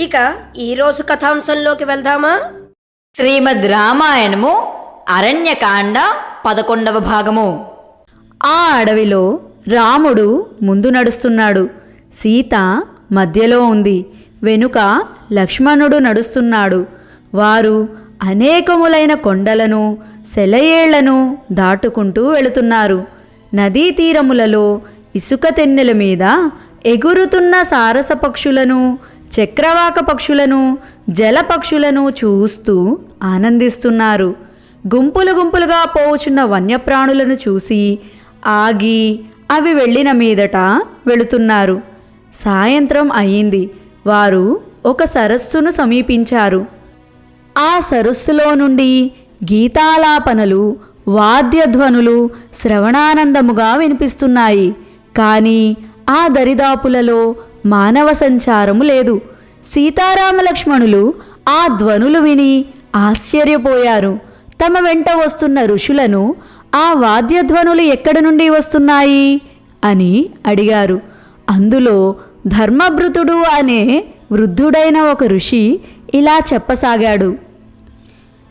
ఇక ఈరోజు కథాంశంలోకి వెళ్దామా? శ్రీమద్ రామాయణము అరణ్యకాండ పదకొండవ భాగము. ఆ అడవిలో రాముడు ముందు నడుస్తున్నాడు. సీత మధ్యలో ఉంది. వెనుక లక్ష్మణుడు నడుస్తున్నాడు. వారు అనేకములైన కొండలను సెలయేళ్ళను దాటుకుంటూ వెళుతున్నారు. నదీ తీరములలో ఇసుక తెన్నెల మీద ఎగురుతున్న సారస పక్షులను చక్రవాక పక్షులను జలపక్షులను చూస్తూ ఆనందిస్తున్నారు. గుంపులు గుంపులుగా పోవుచున్న వన్యప్రాణులను చూసి ఆగి అవి వెళ్ళిన మీదట వెళుతున్నారు. సాయంత్రం అయింది. వారు ఒక సరస్సును సమీపించారు. ఆ సరస్సులో నుండి గీతాలాపనలు వాద్యధ్వనులు శ్రవణానందముగా వినిపిస్తున్నాయి. కానీ ఆ దరిదాపులలో మానవ సంచారము లేదు. సీతారామ లక్ష్మణులు ఆ ధ్వనులు విని ఆశ్చర్యపోయారు. తమ వెంట వస్తున్న ఋషులను ఆ వాద్యధ్వనులు ఎక్కడి నుండి వస్తున్నాయి? అని అడిగారు. అందులో ధర్మభృతుడు అనే వృద్ధుడైన ఒక ఋషి ఇలా చెప్పసాగాడు.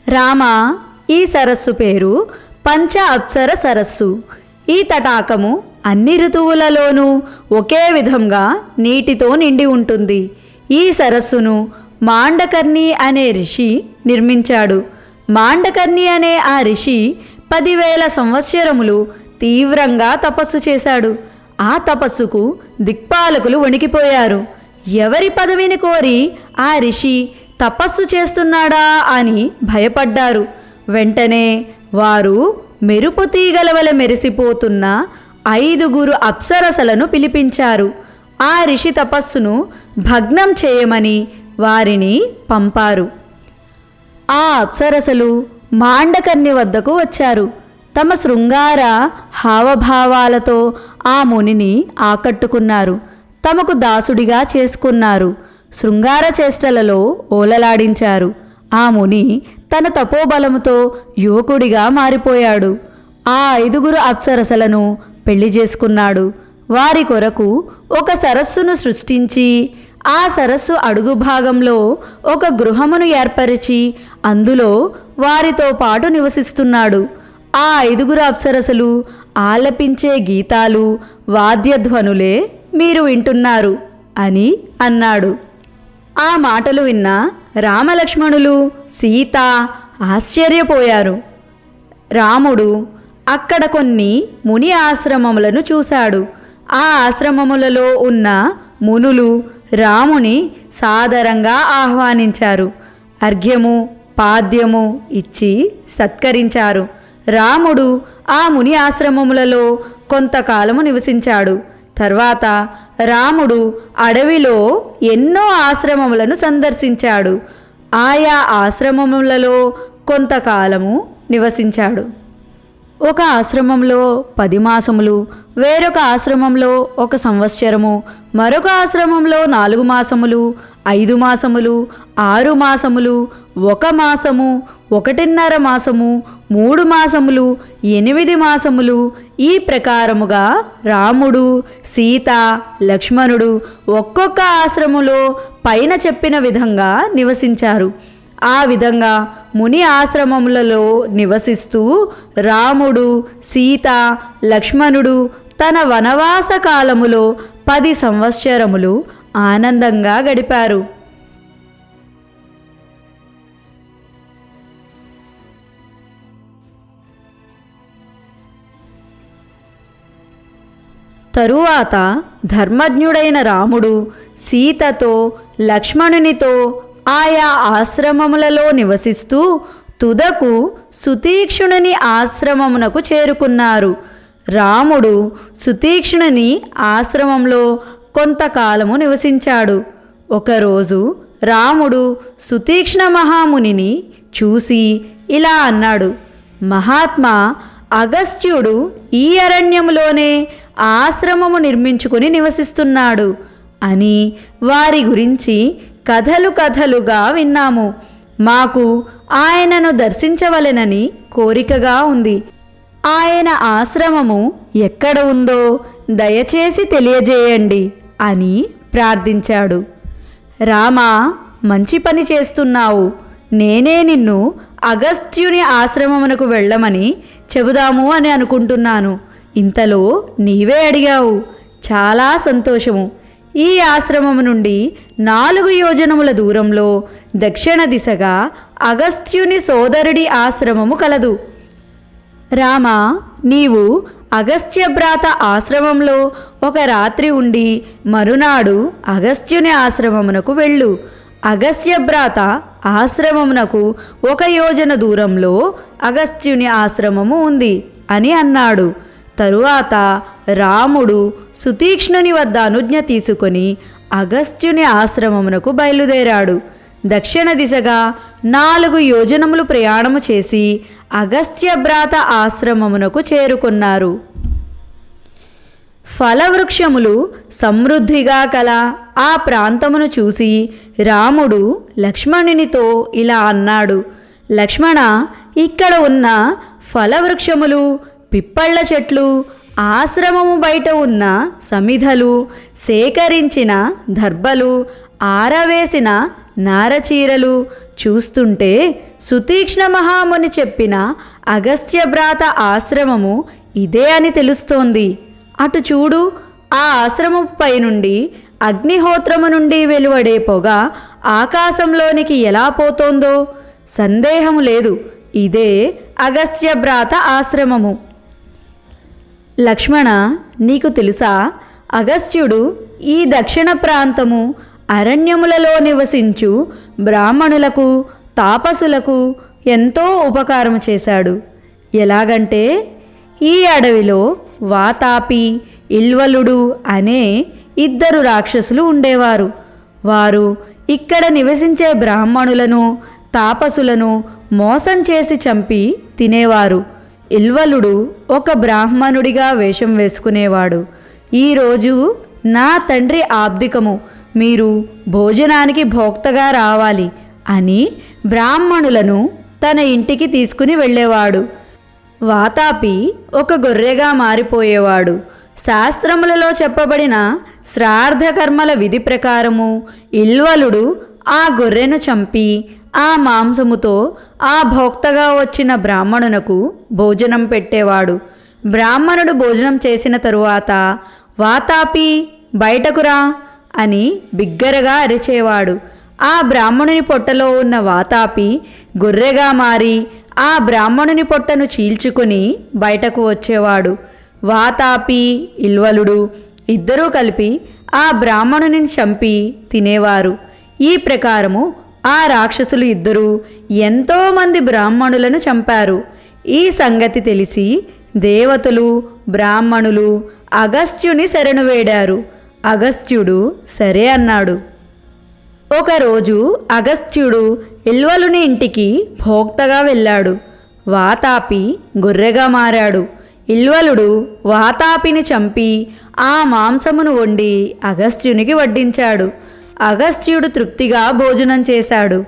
రామ ఈ సరస్సు పేరు పంచ అప్సర సరస్సు. ఈ తటాకము అన్ని ఋతువులలోనూ ఒకే విధంగా నీటితో నిండి ఉంటుంది. ఈ సరస్సును మాండకర్ణి అనే ఋషి నిర్మించాడు. మాండకర్ణి అనే ఆ ఋషి పదివేల సంవత్సరములు తీవ్రంగా తపస్సు చేశాడు. ఆ తపస్సుకు దిక్పాలకులు వణికిపోయారు. ఎవరి పదవిని కోరి ఆ ఋషి తపస్సు చేస్తున్నాడా అని భయపడ్డారు. వెంటనే వారు మెరుపు తీగల వలె మెరిసిపోతున్న ఐదుగురు అప్సరసలను పిలిపించారు. ఆ ఋషి తపస్సును భగ్నం చేయమని వారిని పంపారు. ఆ అప్సరసలు మాండకర్ణి వద్దకు వచ్చారు. తమ శృంగార హావభావాలతో ఆ మునిని ఆకట్టుకున్నారు. తమకు దాసుడిగా చేసుకున్నారు. శృంగార చేష్టలలో ఓలలాడించారు. ఆ ముని తన తపోబలముతో యువకుడిగా మారిపోయాడు. ఆ ఐదుగురు అప్సరసలను పెళ్ళి చేసుకున్నాడు. వారి కొరకు ఒక సరస్సును సృష్టించి ఆ సరస్సు అడుగు భాగంలో ఒక గృహమును ఏర్పరిచి అందులో వారితో పాటు నివసిస్తున్నాడు. ఆ ఐదుగురు అప్సరసలు ఆలపించే గీతాలు వాద్యధ్వనులే మీరు వింటున్నారు అని అన్నాడు. ఆ మాటలు విన్న రామలక్ష్మణులు సీత ఆశ్చర్యపోయారు. రాముడు అక్కడ కొన్ని ముని ఆశ్రమములను చూశాడు. ఆ ఆశ్రమములలో ఉన్న మునులు రాముని సాదరంగా ఆహ్వానించారు. అర్ఘ్యము పాద్యము ఇచ్చి సత్కరించారు. రాముడు ఆ ముని ఆశ్రమములలో కొంతకాలము నివసించాడు. తర్వాత రాముడు అడవిలో ఎన్నో ఆశ్రమములను సందర్శించాడు. ఆయా ఆశ్రమములలో కొంతకాలము నివసించాడు. ఒక ఆశ్రమంలో పది మాసములు వేరొక ఆశ్రమంలో ఒక సంవత్సరము మరొక ఆశ్రమంలో నాలుగు మాసములు ఐదు మాసములు ఆరు మాసములు ఒక మాసము ఒకటిన్నర మాసము మూడు మాసములు ఎనిమిది మాసములు. ఈ ప్రకారముగా రాముడు సీత లక్ష్మణుడు ఒక్కొక్క ఆశ్రమంలో పైన చెప్పిన విధంగా నివసించారు. ఆ విధంగా ముని ఆశ్రమములలో నివసిస్తూ రాముడు సీత లక్ష్మణుడు తన వనవాస కాలములో పది సంవత్సరములు ఆనందంగా గడిపారు. తరువాత ధర్మజ్ఞుడైన రాముడు సీతతో లక్ష్మణునితో ఆయా ఆశ్రమములలో నివసిస్తూ తుదకు సుతీక్షుణుని ఆశ్రమమునకు చేరుకున్నారు. రాముడు సుతీక్షుణని ఆశ్రమంలో కొంతకాలము నివసించాడు. ఒకరోజు రాముడు సుతీక్ష్ణ మహామునిని చూసి ఇలా అన్నాడు మహాత్మా అగస్త్యుడు ఈ అరణ్యములోనే ఆశ్రమము నిర్మించుకుని నివసిస్తున్నాడు అని వారి గురించి కథలు కథలుగా విన్నాము. మాకు ఆయనను దర్శించవలెనని కోరికగా ఉంది. ఆయన ఆశ్రమము ఎక్కడ ఉందో దయచేసి తెలియజేయండి అని ప్రార్థించాడు. రామా మంచి పని చేస్తున్నావు. నేనే నిన్ను అగస్త్యుని ఆశ్రమమునకు వెళ్ళమని చెబుదాము అని అనుకుంటున్నాను. ఇంతలో నీవే అడిగావు. చాలా సంతోషము. ఈ ఆశ్రమము నుండి నాలుగు యోజనముల దూరంలో దక్షిణ దిశగా అగస్త్యుని సోదరుడి ఆశ్రమము కలదు. రామ నీవు అగస్త్యభ్రాత ఆశ్రమంలో ఒక రాత్రి ఉండి మరునాడు అగస్త్యుని ఆశ్రమమునకు వెళ్ళు. అగస్త్యభ్రాత ఆశ్రమమునకు ఒక యోజన దూరంలో అగస్త్యుని ఆశ్రమము ఉంది అని అన్నాడు. తరువాత రాముడు సుతీక్ష్ణుని వద్ద అనుజ్ఞ తీసుకొని అగస్త్యుని ఆశ్రమమునకు బయలుదేరాడు. దక్షిణ దిశగా నాలుగు యోజనములు ప్రయాణము చేసి అగస్త్యభ్రాత ఆశ్రమమునకు చేరుకున్నారు. ఫలవృక్షములు సమృద్ధిగా కల. ఆ ప్రాంతమును చూసి రాముడు లక్ష్మణునితో ఇలా అన్నాడు. లక్ష్మణ ఇక్కడ ఉన్న ఫలవృక్షములు పిప్పళ్ళ చెట్లు ఆశ్రమము బయట ఉన్న సమిధలు సేకరించిన దర్భలు ఆరవేసిన నారచీరలు చూస్తుంటే సుతీక్ష్ణ మహాముని చెప్పిన అగస్త్యభ్రాత ఆశ్రమము ఇదే అని తెలుస్తోంది. అటు చూడు ఆ ఆశ్రమం నుండి అగ్నిహోత్రము నుండి వెలువడే పొగ ఆకాశంలోనికి ఎలా పోతోందో సందేహము లేదు. ఇదే అగస్త్యభ్రాత ఆశ్రమము. లక్ష్మణ నీకు తెలుసా? అగస్త్యుడు ఈ దక్షిణ ప్రాంతము అరణ్యములలో నివసించు బ్రాహ్మణులకు తాపసులకు ఎంతో ఉపకారం చేశాడు. ఎలాగంటే ఈ అడవిలో వాతాపి ఇల్వలుడు అనే ఇద్దరు రాక్షసులు ఉండేవారు. వారు ఇక్కడ నివసించే బ్రాహ్మణులను తాపసులను మోసం చేసి చంపి తినేవారు. ఇల్వలుడు ఒక బ్రాహ్మణుడిగా వేషం వేసుకునేవాడు. ఈరోజు నా తండ్రి ఆబ్దికము. మీరు భోజనానికి భోక్తగా రావాలి అని బ్రాహ్మణులను తన ఇంటికి తీసుకుని వెళ్ళేవాడు. వాతాపి ఒక గొర్రెగా మారిపోయేవాడు. శాస్త్రములలో చెప్పబడిన శ్రార్ధకర్మల విధి ప్రకారము ఇల్వలుడు ఆ గొర్రెను చంపి ఆ మాంసముతో ఆ భోక్తగా వచ్చిన బ్రాహ్మణునకు భోజనం పెట్టేవాడు. బ్రాహ్మణుడు భోజనం చేసిన తరువాత వాతాపి బయటకురా అని బిగ్గరగా అరిచేవాడు. ఆ బ్రాహ్మణుని పొట్టలో ఉన్న వాతాపి గొర్రెగా మారి ఆ బ్రాహ్మణుని పొట్టను చీల్చుకుని బయటకు వచ్చేవాడు. వాతాపి ఇల్వలుడు ఇద్దరూ కలిపి ఆ బ్రాహ్మణుని చంపి తినేవారు. ఈ ప్రకారము ఆ రాక్షసులు ఇద్దరూ ఎంతోమంది బ్రాహ్మణులను చంపారు. ఈ సంగతి తెలిసి దేవతలు బ్రాహ్మణులు అగస్త్యుని శరణు వేడారు. అగస్త్యుడు సరే అన్నాడు. ఒకరోజు అగస్త్యుడు ఇల్వలుని ఇంటికి భోక్తగా వెళ్ళాడు. వాతాపి గొర్రెగా మారాడు. ఇల్వలుడు వాతాపిని చంపి ఆ మాంసమును వండి అగస్త్యునికి వడ్డించాడు. అగస్త్యుడు తృప్తిగా భోజనం చేశాడు.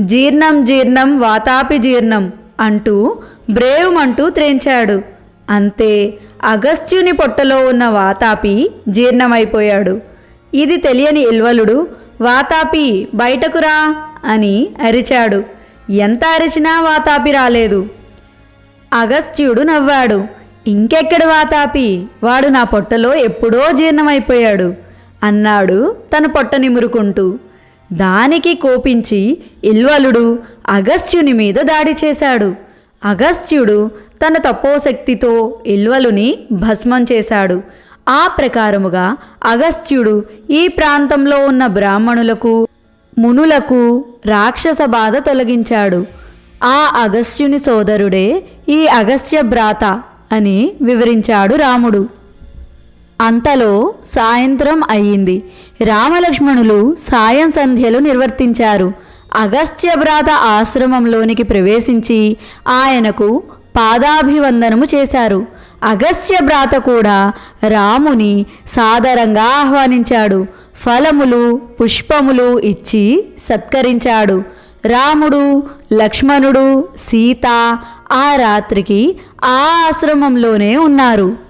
జీర్ణం జీర్ణం వాతాపి జీర్ణం అంటూ బ్రేవుమంటూ త్రేంచాడు. అంతే అగస్త్యుని పొట్టలో ఉన్న వాతాపి జీర్ణమైపోయాడు. ఇది తెలియని ఇల్వలుడు వాతాపి బయటకురా అని అరిచాడు. ఎంత అరిచినా వాతాపి రాలేదు. అగస్త్యుడు నవ్వాడు. ఇంకెక్కడ వాతాపి? వాడు నా పొట్టలో ఎప్పుడో జీర్ణమైపోయాడు. అన్నాడు తన పొట్ట నిమురుకుంటూ. దానికి కోపించి ఇల్వలుడు అగస్త్యుని మీద దాడి చేశాడు. అగస్త్యుడు తన తపోశక్తితో ఇల్వలుని భస్మం చేశాడు. ఆ ప్రకారముగా అగస్త్యుడు ఈ ప్రాంతంలో ఉన్న బ్రాహ్మణులకు మునులకు రాక్షస బాధ తొలగించాడు. ఆ అగస్త్యుని సోదరుడే ఈ అగస్త్య భ్రాత అని వివరించాడు రాముడు. అంతలో సాయంత్రం అయ్యింది. రామలక్ష్మణులు సాయం సంధ్యలు నిర్వర్తించారు. అగస్త్యభ్రాత ఆశ్రమంలోనికి ప్రవేశించి ఆయనకు పాదాభివందనము చేశారు. అగస్త్యభ్రాత కూడా రాముని సాదరంగా ఆహ్వానించాడు. ఫలములు పుష్పములు ఇచ్చి సత్కరించాడు. రాముడు లక్ష్మణుడు సీత ఆ రాత్రికి ఆ ఆశ్రమంలోనే ఉన్నారు.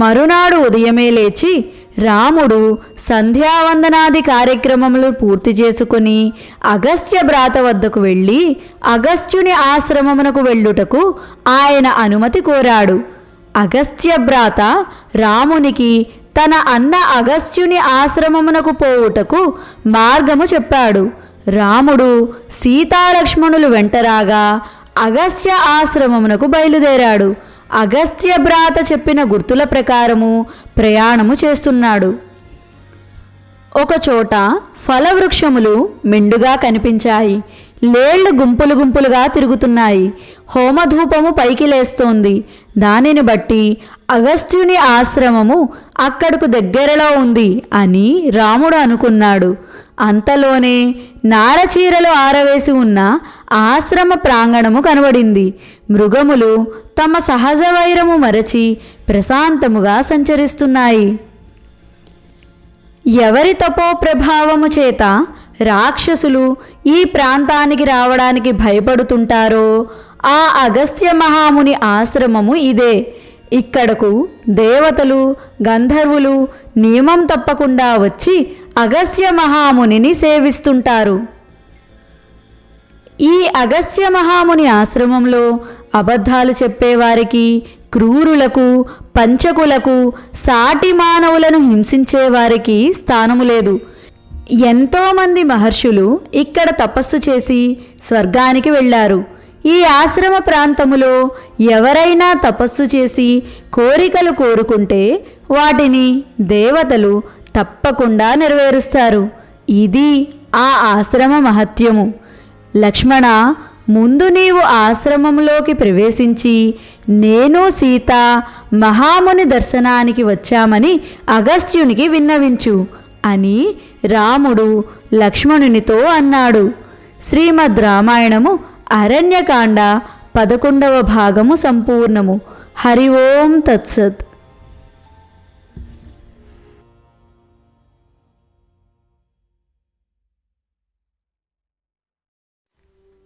మరునాడు ఉదయమే లేచి రాముడు సంధ్యావందనాది కార్యక్రమములు పూర్తి చేసుకుని అగస్త్య భ్రాత వద్దకు వెళ్ళి అగస్త్యుని ఆశ్రమమునకు వెళ్ళుటకు ఆయన అనుమతి కోరాడు. అగస్త్య భ్రాత రామునికి తన అన్న అగస్త్యుని ఆశ్రమమునకు పోవుటకు మార్గము చెప్పాడు. రాముడు సీతాలక్ష్మణులు వెంటరాగా అగస్త్య ఆశ్రమమునకు బయలుదేరాడు. అగస్త్య భ్రాత చెప్పిన గుర్తుల ప్రకారము ప్రయాణము చేస్తున్నాడు. ఒకచోట ఫలవృక్షములు మెండుగా కనిపించాయి. లేళ్ళు గుంపులు గుంపులుగా తిరుగుతున్నాయి. హోమధూపము పైకి లేస్తోంది. దానిని బట్టి అగస్త్యుని ఆశ్రమము అక్కడకు దగ్గరలో ఉంది అని రాముడు అనుకున్నాడు. అంతలోనే నారచీరలు ఆరవేసి ఉన్న ఆశ్రమ ప్రాంగణము కనబడింది. మృగములు తమ సహజ వైరము మరచి ప్రశాంతముగా సంచరిస్తున్నాయి. ఎవరి తపో ప్రభావము చేత రాక్షసులు ఈ ప్రాంతానికి రావడానికి భయపడుతుంటారో ఆ అగస్త్య మహాముని ఆశ్రమము ఇదే. ఇక్కడకు దేవతలు గంధర్వులు నియమం తప్పకుండా వచ్చి అగస్త్య మహామునిని సేవిస్తుంటారు. ఈ అగస్త్య మహాముని ఆశ్రమంలో అబద్ధాలు చెప్పేవారికి క్రూరులకు పంచకులకు సాటి మానవులను హింసించేవారికి స్థానము లేదు. ఎంతోమంది మహర్షులు ఇక్కడ తపస్సు చేసి స్వర్గానికి వెళ్ళారు. ఈ ఆశ్రమ ప్రాంతములో ఎవరైనా తపస్సు చేసి కోరికలు కోరుకుంటే వాటిని దేవతలు తప్పకుండా నెరవేరుస్తారు. ఇది ఆ ఆశ్రమ మహత్యము. లక్ష్మణ ముందు నీవు ఆశ్రమంలోకి ప్రవేశించి నేను సీత మహాముని దర్శనానికి వచ్చామని అగస్త్యునికి విన్నవించు అని రాముడు లక్ష్మణునితో అన్నాడు. శ్రీమద్ రామాయణము అరణ్యకాండ పదకొండవ భాగము సంపూర్ణము. హరి ఓం తత్సత్.